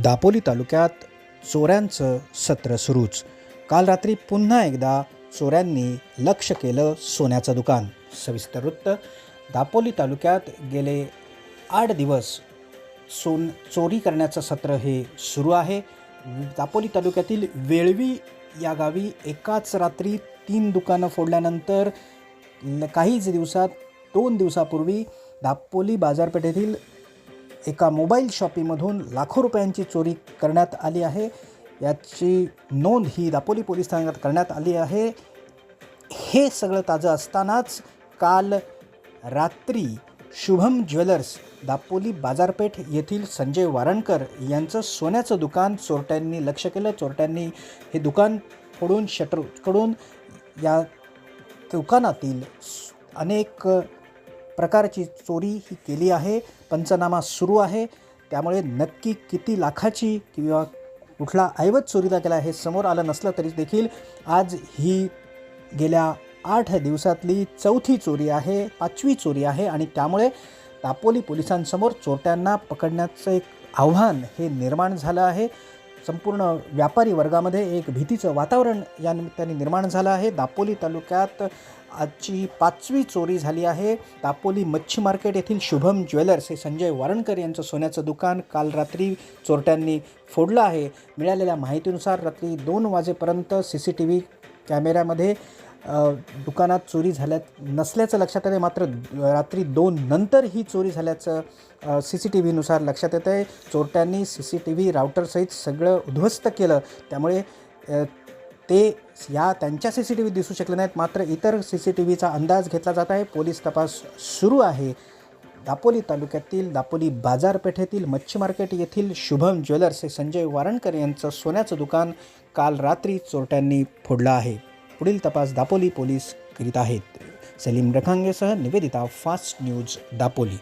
दापोली तालुक्यात चोऱ्यांचं सत्र सुरूच. काल रात्री पुन्हा एकदा चोऱ्यांनी लक्ष केलं सोन्याचं दुकान. सविस्तर वृत्त दापोली तालुक्यात गेले आठ दिवस सोन चोरी करण्याचं सत्र हे सुरू आहे. दापोली तालुक्यातील वेळवी या गावी एकाच रात्री तीन दुकानं फोडल्यानंतर काहीच दिवसात दोन दिवसापूर्वी दापोली बाजारपेठेतील एका मोबाईल शॉपीमधून लाखो रुपयांची चोरी करण्यात आली आहे. याची नोंद ही दापोली पोलीस ठाण्यात करण्यात आली आहे. हे सगळं ताजं असतानाच काल रात्री शुभम ज्वेलर्स दापोली बाजारपेठ येथील संजय वारणकर यांचं सोन्याचं दुकान चोरट्यांनी लक्ष केलं. चोरट्यांनी हे दुकान फोडून शटर उचकडून या दुकानातील अनेक प्रकारची चोरी ही केली आहे. पंचनामा सुरू आहे. त्यामुळे नक्की किती लाखाची किंवा कुठला ऐवज चोरीला केला हे समोर आलं नसलं तरी देखील आज ही गेल्या आठ दिवसातली चौथी चोरी आहे पाचवी चोरी आहे आणि त्यामुळे दापोली पोलिसांसमोर चोरट्यांना पकडण्याचं एक आव्हान हे निर्माण झालं आहे. संपूर्ण व्यापारी वर्गामध्ये एक भीतीचं वातावरण या निमित्ताने निर्माण झालं आहे. दापोली तालुक्यात आजची पाचवी चोरी झाली आहे. दापोली मच्छी मार्केट येथील शुभम ज्वेलर्स हे संजय वारणकर यांचं सोन्याचं दुकान काल रात्री चोरट्यांनी फोडलं आहे. मिळालेल्या माहितीनुसार रात्री दोन वाजेपर्यंत सी सी टी व्ही कॅमेऱ्यामध्ये दुकानात चोरी झाल्या नसल्याचं लक्षात येते मात्र रात्री दोन नंतर ही चोरी झाल्याचं सी सी टी व्हीनुसार लक्षात येतं आहे चोरट्यांनी सी सी टी व्ही राऊटरसहित सगळं उद्ध्वस्त केलं. त्यामुळे ते या त्यांच्या सी सी टी व्ही दिसू शकले नाहीत. मात्र इतर सी सी टी व्हीचा अंदाज घेतला जात आहे. पोलीस तपास सुरू आहे. दापोली तालुक्यातील दापोली बाजारपेठेतील मच्छी मार्केट येथील शुभम ज्वेलर्स हे संजय वारणकर यांचं सोन्याचं दुकान काल रात्री चोरट्यांनी फोडलं आहे. पुढील तपास दापोली पोलीस करीत आहेत. सलीम रखांगेसह निवेदिता फास्ट न्यूज दापोली.